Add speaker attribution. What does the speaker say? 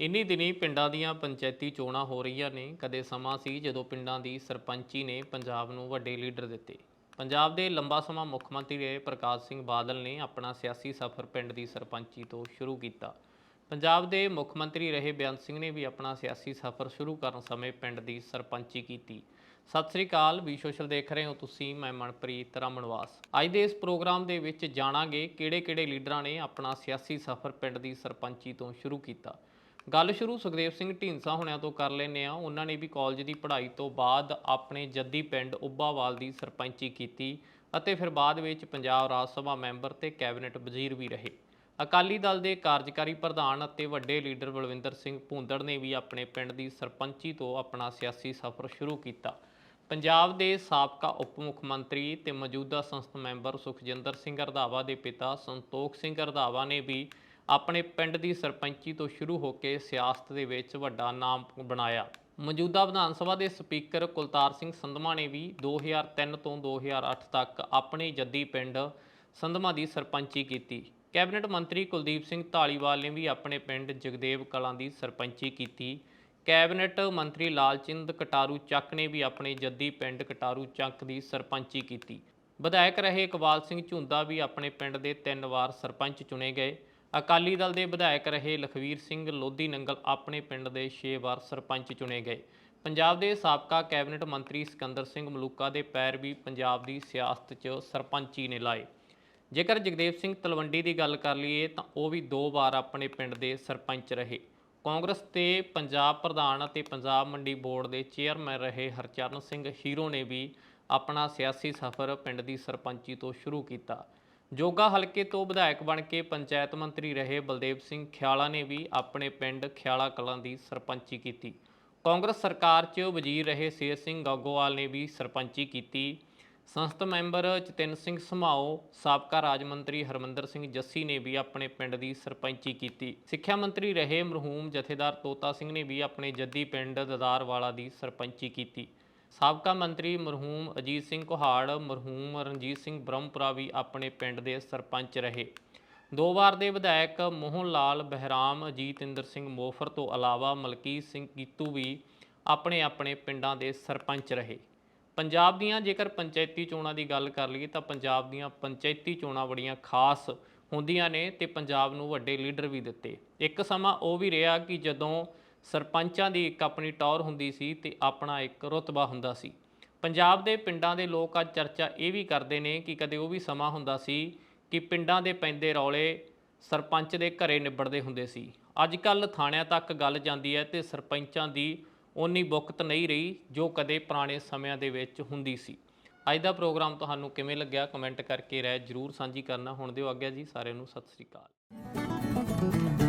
Speaker 1: ਇੰਨੀ ਦਿਨੀ ਪਿੰਡਾਂ ਦੀਆਂ ਪੰਚਾਇਤੀ ਚੋਣਾਂ ਹੋ ਰਹੀਆਂ ਨੇ। ਕਦੇ ਸਮਾਂ ਸੀ ਜਦੋਂ ਪਿੰਡਾਂ ਦੀ ਸਰਪੰਚੀ ਨੇ ਪੰਜਾਬ ਨੂੰ ਵੱਡੇ ਲੀਡਰ ਦਿੱਤੇ। ਪੰਜਾਬ ਦੇ ਲੰਬਾ ਸਮਾਂ ਮੁੱਖ ਮੰਤਰੀ ਰਹੇ ਪ੍ਰਕਾਸ਼ ਸਿੰਘ ਬਾਦਲ ਨੇ ਆਪਣਾ ਸਿਆਸੀ ਸਫ਼ਰ ਪਿੰਡ ਦੀ ਸਰਪੰਚੀ ਤੋਂ ਸ਼ੁਰੂ ਕੀਤਾ। ਪੰਜਾਬ ਦੇ ਮੁੱਖ ਮੰਤਰੀ ਰਹੇ ਬੇਅੰਤ ਸਿੰਘ ਨੇ ਵੀ ਆਪਣਾ ਸਿਆਸੀ ਸਫ਼ਰ ਸ਼ੁਰੂ ਕਰਨ ਸਮੇਂ ਪਿੰਡ ਦੀ ਸਰਪੰਚੀ ਕੀਤੀ। ਸਤਿ ਸ੍ਰੀ ਅਕਾਲ ਵੀ ਸੋਸ਼ਲ ਦੇਖ ਰਹੇ ਹੋ ਤੁਸੀਂ, ਮੈਂ ਮਨਪ੍ਰੀਤ ਰਮਨਵਾਸ। ਅੱਜ ਦੇ ਇਸ ਪ੍ਰੋਗਰਾਮ ਦੇ ਵਿੱਚ ਜਾਣਾਂਗੇ ਕਿਹੜੇ-ਕਿਹੜੇ ਲੀਡਰਾਂ ਨੇ ਆਪਣਾ ਸਿਆਸੀ ਸਫ਼ਰ ਪਿੰਡ ਦੀ ਸਰਪੰਚੀ ਤੋਂ ਸ਼ੁਰੂ ਕੀਤਾ। ਗੱਲ ਸ਼ੁਰੂ ਸੁਖਦੇਵ ਸਿੰਘ ਢੀਂਸਾ ਹੁਣਿਆਂ ਤੋਂ ਕਰ ਲੈਨੇ ਆ ਉਹਨਾਂ ਨੇ ਵੀ ਕਾਲਜ ਦੀ ਪੜ੍ਹਾਈ ਤੋਂ ਬਾਅਦ ਆਪਣੇ ਜੱਦੀ ਪਿੰਡ ਉੱਬਾਵਾਲ ਦੀ ਸਰਪੰਚੀ ਕੀਤੀ ਅਤੇ ਫਿਰ ਬਾਅਦ ਵਿੱਚ ਪੰਜਾਬ ਰਾਜ ਸਭਾ ਮੈਂਬਰ ਤੇ ਕੈਬਨਿਟ ਵਜ਼ੀਰ ਵੀ ਰਹੇ। ਅਕਾਲੀ ਦਲ ਦੇ ਕਾਰਜਕਾਰੀ ਪ੍ਰਧਾਨ ਅਤੇ ਵੱਡੇ ਲੀਡਰ ਬਲਵਿੰਦਰ ਸਿੰਘ ਭੂੰਦੜ ਨੇ ਵੀ ਆਪਣੇ ਪਿੰਡ ਦੀ ਸਰਪੰਚੀ ਤੋਂ ਆਪਣਾ ਸਿਆਸੀ ਸਫ਼ਰ ਸ਼ੁਰੂ ਕੀਤਾ। ਪੰਜਾਬ ਦੇ ਸਾਬਕਾ ਉਪ ਮੁੱਖ ਮੰਤਰੀ ਤੇ ਮੌਜੂਦਾ ਸੰਸਦ ਮੈਂਬਰ ਸੁਖਜਿੰਦਰ ਸਿੰਘ ਰਧਾਵਾ ਦੇ ਪਿਤਾ ਸੰਤੋਖ ਸਿੰਘ ਰਧਾਵਾ ਨੇ ਵੀ ਆਪਣੇ ਪਿੰਡ ਦੀ ਸਰਪੰਚੀ ਤੋਂ ਸ਼ੁਰੂ ਹੋ ਕੇ ਸਿਆਸਤ ਦੇ ਵਿੱਚ ਵੱਡਾ ਨਾਮ ਬਣਾਇਆ। ਮੌਜੂਦਾ ਵਿਧਾਨ ਸਭਾ ਦੇ ਸਪੀਕਰ ਕੁਲਤਾਰ ਸਿੰਘ ਸੰਧਮਾ ਨੇ ਵੀ 2003 ਤੋਂ 2008 ਤੱਕ ਆਪਣੇ ਜੱਦੀ ਪਿੰਡ ਸੰਧਮਾ ਦੀ ਸਰਪੰਚੀ ਕੀਤੀ। ਕੈਬਨਿਟ ਮੰਤਰੀ ਕੁਲਦੀਪ ਸਿੰਘ ਢਾਲੀਵਾਲ ਨੇ ਵੀ ਆਪਣੇ ਪਿੰਡ ਜਗਦੇਵ ਕਲਾਂ ਦੀ ਸਰਪੰਚੀ ਕੀਤੀ। ਕੈਬਨਿਟ ਮੰਤਰੀ ਲਾਲਚਿੰਦ ਕਟਾਰੂ ਚੱਕ ਨੇ ਵੀ ਆਪਣੇ ਜੱਦੀ ਪਿੰਡ ਕਟਾਰੂ ਚੱਕ ਦੀ ਸਰਪੰਚੀ ਕੀਤੀ। ਵਿਧਾਇਕ ਰਹੇ ਇਕਬਾਲ ਸਿੰਘ ਝੁੰਦਾ ਵੀ ਆਪਣੇ ਪਿੰਡ ਦੇ ਤਿੰਨ ਵਾਰ ਸਰਪੰਚ ਚੁਣੇ ਗਏ। ਅਕਾਲੀ ਦਲ ਦੇ ਵਿਧਾਇਕ ਰਹੇ ਲਖਵੀਰ ਸਿੰਘ ਲੋਧੀ ਨੰਗਲ ਆਪਣੇ ਪਿੰਡ ਦੇ 6 ਵਾਰ ਸਰਪੰਚ ਚੁਣੇ ਗਏ। ਪੰਜਾਬ ਦੇ ਸਾਬਕਾ ਕੈਬਨਿਟ ਮੰਤਰੀ ਸਿਕੰਦਰ ਸਿੰਘ ਮਲੂਕਾ ਦੇ ਪੈਰ ਵੀ ਪੰਜਾਬ ਦੀ ਸਿਆਸਤ 'ਚ ਸਰਪੰਚੀ ਨੇ ਲਾਏ। ਜੇਕਰ ਜਗਦੇਵ ਸਿੰਘ ਤਲਵੰਡੀ ਦੀ ਗੱਲ ਕਰ ਲਈਏ ਤਾਂ ਉਹ ਵੀ ਦੋ ਵਾਰ ਆਪਣੇ ਪਿੰਡ ਦੇ ਸਰਪੰਚ ਰਹੇ। ਕਾਂਗਰਸ ਤੇ ਪੰਜਾਬ ਪ੍ਰਧਾਨ ਅਤੇ ਪੰਜਾਬ ਮੰਡੀ ਬੋਰਡ ਦੇ ਚੇਅਰਮੈਨ ਰਹੇ ਹਰਚਰਨ ਸਿੰਘ ਹੀਰੋ ਨੇ ਵੀ ਆਪਣਾ ਸਿਆਸੀ ਸਫ਼ਰ ਪਿੰਡ ਦੀ ਸਰਪੰਚੀ ਤੋਂ ਸ਼ੁਰੂ ਕੀਤਾ। ਜੋਗਾ ਹਲਕੇ ਤੋਂ ਵਿਧਾਇਕ ਬਣ ਕੇ ਪੰਚਾਇਤ ਮੰਤਰੀ ਰਹੇ ਬਲਦੇਵ ਸਿੰਘ ਖਿਆਲਾ ਨੇ ਵੀ ਆਪਣੇ ਪਿੰਡ ਖਿਆਲਾ ਕਲਾਂ ਦੀ ਸਰਪੰਚੀ ਕੀਤੀ। ਕਾਂਗਰਸ ਸਰਕਾਰ 'ਚ ਵਜ਼ੀਰ ਰਹੇ ਸ਼ੇਰ ਸਿੰਘ ਗਾਗੋਵਾਲ ਨੇ ਵੀ ਸਰਪੰਚੀ ਕੀਤੀ। ਸੰਸਦ ਮੈਂਬਰ ਚਤਿੰਨ ਸਿੰਘ ਸਮਾਓ, ਸਾਬਕਾ ਰਾਜ ਮੰਤਰੀ ਹਰਮੰਦਰ ਸਿੰਘ ਜੱਸੀ ਨੇ ਵੀ ਆਪਣੇ ਪਿੰਡ ਦੀ ਸਰਪੰਚੀ ਕੀਤੀ। ਸਿੱਖਿਆ ਮੰਤਰੀ ਰਹੇ ਮਰਹੂਮ ਜਥੇਦਾਰ ਤੋਤਾ ਸਿੰਘ ਨੇ ਵੀ ਆਪਣੇ ਜੱਦੀ ਪਿੰਡ ਦਦਾਰਵਾਲਾ ਦੀ ਸਰਪੰਚੀ ਕੀਤੀ। ਸਾਬਕਾ ਮੰਤਰੀ ਮਰਹੂਮ ਅਜੀਤ ਸਿੰਘ ਕੁਹਾੜ, ਮਰਹੂਮ ਰਣਜੀਤ ਸਿੰਘ ਬ੍ਰਹਮਪੁਰਾ ਵੀ ਆਪਣੇ ਪਿੰਡ ਦੇ ਸਰਪੰਚ ਰਹੇ। ਦੋ ਵਾਰ ਦੇ ਵਿਧਾਇਕ ਮੋਹਨ ਲਾਲ, ਬਹਿਰਾਮ ਅਜੀਤਿੰਦਰ ਸਿੰਘ ਮੋਫਰ ਤੋਂ ਇਲਾਵਾ ਮਲਕੀਤ ਸਿੰਘ ਕੀਤੂ ਵੀ ਆਪਣੇ ਆਪਣੇ ਪਿੰਡਾਂ ਦੇ ਸਰਪੰਚ ਰਹੇ। ਪੰਜਾਬ ਦੀਆਂ ਜੇਕਰ ਪੰਚਾਇਤੀ ਚੋਣਾਂ ਦੀ ਗੱਲ ਕਰ ਲਈਏ ਤਾਂ ਪੰਜਾਬ ਦੀਆਂ ਪੰਚਾਇਤੀ ਚੋਣਾਂ ਬੜੀਆਂ ਖਾਸ ਹੁੰਦੀਆਂ ਨੇ ਤੇ ਪੰਜਾਬ ਨੂੰ ਵੱਡੇ ਲੀਡਰ ਵੀ ਦਿੱਤੇ। ਇੱਕ ਸਮਾਂ ਉਹ ਵੀ ਰਿਹਾ ਕਿ ਜਦੋਂ ਸਰਪੰਚਾਂ ਦੀ ਇੱਕ ਆਪਣੀ ਟੌਰ ਹੁੰਦੀ ਸੀ ਤੇ ਆਪਣਾ ਇੱਕ ਰੁਤਬਾ ਹੁੰਦਾ ਸੀ। ਪੰਜਾਬ ਦੇ ਪਿੰਡਾਂ ਦੇ ਲੋਕ ਅੱਜ ਚਰਚਾ ਇਹ ਵੀ ਕਰਦੇ ਨੇ ਕਿ ਕਦੇ ਉਹ ਵੀ ਸਮਾਂ ਹੁੰਦਾ ਸੀ ਕਿ ਪਿੰਡਾਂ ਦੇ ਪੈਂਦੇ ਰੌਲੇ ਸਰਪੰਚ ਦੇ ਘਰੇ ਨਿਬੜਦੇ ਹੁੰਦੇ ਸੀ। ਅੱਜ ਕੱਲ ਥਾਣਿਆਂ ਤੱਕ ਗੱਲ ਜਾਂਦੀ ਹੈ ਤੇ ਸਰਪੰਚਾਂ ਦੀ ਓਨੀ ਬੁਕਤ ਨਹੀਂ ਰਹੀ ਜੋ ਕਦੇ ਪੁਰਾਣੇ ਸਮਿਆਂ ਦੇ ਵਿੱਚ ਹੁੰਦੀ ਸੀ। ਅੱਜ ਦਾ ਪ੍ਰੋਗਰਾਮ ਤੁਹਾਨੂੰ ਕਿਵੇਂ ਲੱਗਿਆ? ਕਮੈਂਟ ਕਰਕੇ ਰਾਏ ਜਰੂਰ ਸਾਂਝੀ ਕਰਨਾ। ਹੁਣ ਦਿਓ ਆਗਿਆ ਜੀ ਸਾਰਿਆਂ ਨੂੰ ਸਤਿ ਸ੍ਰੀ ਅਕਾਲ।